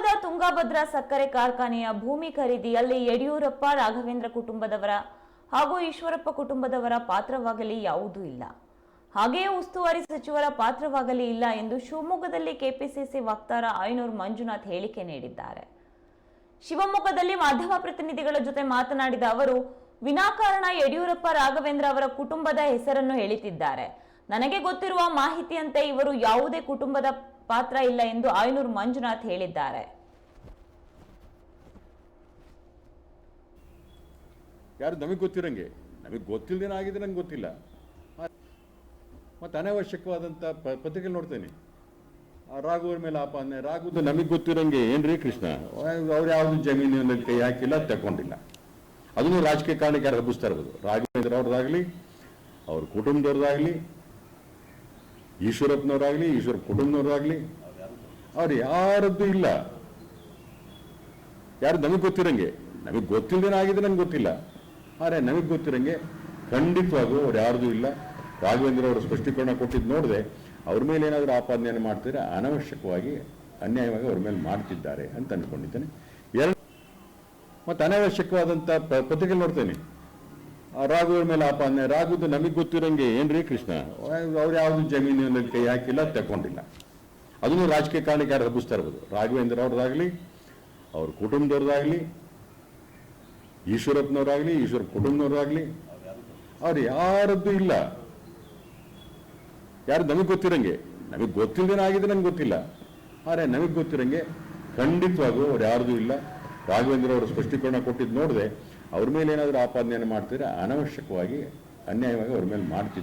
ಶಿವಮೊಗ್ಗದ ತುಂಗಭದ್ರಾ ಸಕ್ಕರೆ ಕಾರ್ಖಾನೆಯ ಭೂಮಿ ಖರೀದಿಯಲ್ಲಿ ಯಡಿಯೂರಪ್ಪ, ರಾಘವೇಂದ್ರ ಕುಟುಂಬದವರ ಹಾಗೂ ಈಶ್ವರಪ್ಪ ಕುಟುಂಬದವರ ಪಾತ್ರವಾಗಲಿ ಯಾವುದೂ ಇಲ್ಲ. ಹಾಗೆಯೇ ಉಸ್ತುವಾರಿ ಸಚಿವರ ಪಾತ್ರವಾಗಲಿ ಇಲ್ಲ ಎಂದು ಶಿವಮೊಗ್ಗದಲ್ಲಿ ಕೆಪಿಸಿಸಿ ವಕ್ತಾರ ಆಯನೂರ್ ಮಂಜುನಾಥ್ ಹೇಳಿಕೆ ನೀಡಿದ್ದಾರೆ. ಶಿವಮೊಗ್ಗದಲ್ಲಿ ಮಾಧ್ಯಮ ಪ್ರತಿನಿಧಿಗಳ ಜೊತೆ ಮಾತನಾಡಿದ ಅವರು, ವಿನಾಕಾರಣ ಯಡಿಯೂರಪ್ಪ, ರಾಘವೇಂದ್ರ ಅವರ ಕುಟುಂಬದ ಹೆಸರನ್ನು ಹೇಳಿತಿದ್ದಾರೆ ನನಗೆ ಗೊತ್ತಿರುವ ಮಾಹಿತಿಯಂತೆ ಇವರು ಯಾವುದೇ ಕುಟುಂಬದ ಪಾತ್ರ ಇಲ್ಲ ಎಂದು ಆಯನೂರು ಮಂಜುನಾಥ್ ಹೇಳಿದ್ದಾರೆ. ಯಾರು ನಮಗೆ ಗೊತ್ತಿರಂಗೆ? ನಮಗೆ ಗೊತ್ತಿಲ್ಲದೇನೋ ಆಗಿದೆ ನಂಗೆ ಗೊತ್ತಿಲ್ಲ. ಮತ್ತು ಅನಾವಶ್ಯಕವಾದಂಥ ಪತ್ರಿಕೆ ನೋಡ್ತೇನೆ. ಆ ಮೇಲೆ ಮೇಲೆ ಅಂದ್ರೆ ರಾಘುದು ನಮಗೆ ಗೊತ್ತಿರಂಗೆ ಏನ್ರಿ ಕೃಷ್ಣ? ಅವ್ರು ಯಾವುದು ಜಮೀನಿನ ಕೈ ಹಾಕಿಲ್ಲ ತಗೊಂಡಿಲ್ಲ ಅದನ್ನು ರಾಜಕೀಯ ಕಾರಣಕ್ಕೆ ಯಾರು ಹಬ್ಬಿಸ್ತಾ ಇರ್ಬೋದು. ರಾಘವೇಂದ್ರ ಅವ್ರದ್ದಾಗಲಿ ಅವ್ರ ಕುಟುಂಬದವ್ರದ್ದಾಗಲಿ ಈಶ್ವರಪ್ಪನವ್ರಾಗಲಿ, ಈಶ್ವರ ಕುಟುಂಬನವರಾಗಲಿ. ಅವ್ರು ಯಾರದ್ದು ಇಲ್ಲ. ಯಾರು ನಮಗೆ ಗೊತ್ತಿರಂಗೆ? ನಮಗೆ ಗೊತ್ತಿಲ್ಲದೇನೋ ಆಗಿದೆ ನಂಗೆ ಗೊತ್ತಿಲ್ಲ. ಆದರೆ ನಮಗೆ ಗೊತ್ತಿರಂಗೆ ಖಂಡಿತವಾಗೂ ಅವ್ರು ಯಾರ್ದು ಇಲ್ಲ. ರಾಘವೇಂದ್ರ ಅವರು ಸ್ಪಷ್ಟೀಕರಣ ಕೊಟ್ಟಿದ್ದು ನೋಡಿದೆ, ಅವ್ರ ಮೇಲೆ ಏನಾದರೂ ಆಪಾದನೆಯನ್ನು ಮಾಡ್ತಿದ್ರೆ ಅನವಶ್ಯಕವಾಗಿ ಅನ್ಯಾಯವಾಗಿ ಅವ್ರ ಮೇಲೆ ಮಾಡ್ತಿದ್ದಾರೆ ಅಂತ ಅಂದ್ಕೊಂಡಿದ್ದೇನೆ ಎರಡು ಮತ್ತು ಅನವಶ್ಯಕವಾದಂಥ ಪತ್ರಿಕೆ ನೋಡ್ತೇನೆ. ರಾಘುವ್ರ ಮೇಲೆ ಆಪಾದನೆ ರಾಘುದು ನಮಗೆ ಗೊತ್ತಿರಂಗೆ ಏನ್ರಿ ಕೃಷ್ಣ? ಅವ್ರು ಯಾವುದು ಜಮೀನಿನಲ್ಲಿ ಕೈ ಹಾಕಿಲ್ಲ ತಕೊಂಡಿಲ್ಲ ಅದನ್ನು ರಾಜಕೀಯ ಕಾರಣಕ್ಕೆ ಯಾರು ಹಬ್ಬಿಸ್ತಾ ಇರ್ಬೋದು. ರಾಘವೇಂದ್ರ ಅವ್ರದ್ದಾಗಲಿ ಅವ್ರ ಕುಟುಂಬದವ್ರದ್ದಾಗಲಿ ಈಶ್ವರಪ್ಪನವ್ರಾಗಲಿ, ಈಶ್ವರ ಕುಟುಂಬದವ್ರಾಗಲಿ, ಅವ್ರು ಯಾರದ್ದು ಇಲ್ಲ. ಯಾರು ನಮಗೆ ಗೊತ್ತಿರಂಗೆ? ನಮಗೆ ಗೊತ್ತಿಲ್ಲದೇನೋ ಆಗಿದೆ ನಂಗೆ ಗೊತ್ತಿಲ್ಲ. ಆದರೆ ನಮಗೆ ಗೊತ್ತಿರಂಗೆ ಖಂಡಿತವಾಗೂ ಅವ್ರು ಯಾರ್ದು ಇಲ್ಲ. ರಾಘವೇಂದ್ರ ಅವರು ಸ್ಪಷ್ಟೀಕರಣ ಕೊಟ್ಟಿದ್ದು ನೋಡಿದೆ ಅವ್ರ ಮೇಲೆ ಏನಾದರೂ ಆಪಾದನೆಯನ್ನು ಮಾಡ್ತಿದ್ರೆ ಅನವಶ್ಯಕವಾಗಿ ಅನ್ಯಾಯವಾಗಿ ಅವ್ರ ಮೇಲೆ ಮಾಡ್ತಿದ್ರು